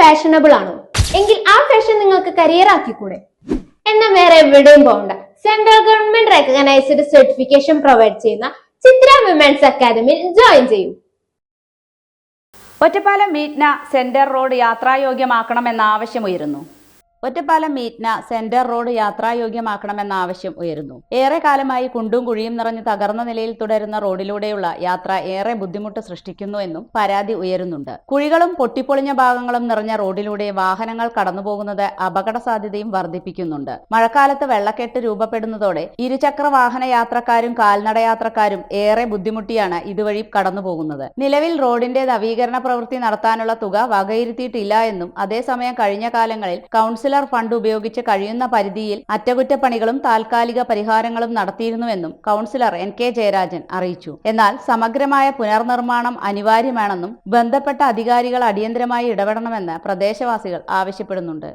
Fashionable ആണോ? എങ്കിൽ ആ ഫാഷൻ നിങ്ങൾക്ക് കരിയർ ആക്കിക്കൂടെ? എന്നാൽ വേറെ എവിടെയും പോകണ്ട. Central government recognised certification provide ചെയ്യുന്ന ചിത്ര വിമൻസ് അക്കാദമിയിൽ ജോയിൻ ചെയ്യൂ. ഒറ്റപ്പാലം മീറ്റ്ന സെന്റർ റോഡ് യാത്രായോഗ്യമാക്കണമെന്ന ആവശ്യമുയരുന്നു. ഒറ്റപ്പാലം മീറ്റ്ന സെന്റർ റോഡ് യാത്രായോഗ്യമാക്കണമെന്ന ആവശ്യം ഉയരുന്നു. ഏറെ കാലമായി കുണ്ടും കുഴിയും നിറഞ്ഞ് തകർന്ന നിലയിൽ തുടരുന്ന റോഡിലൂടെയുള്ള യാത്ര ഏറെ ബുദ്ധിമുട്ട് സൃഷ്ടിക്കുന്നു എന്നും പരാതി ഉയരുന്നുണ്ട്. കുഴികളും പൊട്ടിപ്പൊളിഞ്ഞ ഭാഗങ്ങളും നിറഞ്ഞ റോഡിലൂടെ വാഹനങ്ങൾ കടന്നുപോകുന്നത് അപകട സാധ്യതയും വർദ്ധിപ്പിക്കുന്നുണ്ട്. മഴക്കാലത്ത് വെള്ളക്കെട്ട് രൂപപ്പെടുന്നതോടെ ഇരുചക്ര വാഹന യാത്രക്കാരും കാൽനടയാത്രക്കാരും ഏറെ ബുദ്ധിമുട്ടിയാണ് ഇതുവഴി കടന്നുപോകുന്നത്. നിലവിൽ റോഡിന്റെ നവീകരണ പ്രവൃത്തി നടത്താനുള്ള തുക വകയിരുത്തിയിട്ടില്ല എന്നും അതേസമയം കഴിഞ്ഞ കാലങ്ങളിൽ കൗൺസിലർ ഫണ്ട് ഉപയോഗിച്ച് കഴിയുന്ന പരിധിയിൽ അറ്റകുറ്റപ്പണികളും താൽക്കാലിക പരിഹാരങ്ങളും നടത്തിയിരുന്നുവെന്നും കൗൺസിലർ എൻ കെ ജയരാജൻ അറിയിച്ചു. എന്നാൽ സമഗ്രമായ പുനർനിർമ്മാണം അനിവാര്യമാണെന്നും ബന്ധപ്പെട്ട അധികാരികൾ അടിയന്തരമായി ഇടപെടണമെന്ന് പ്രദേശവാസികൾ ആവശ്യപ്പെടുന്നുണ്ട്.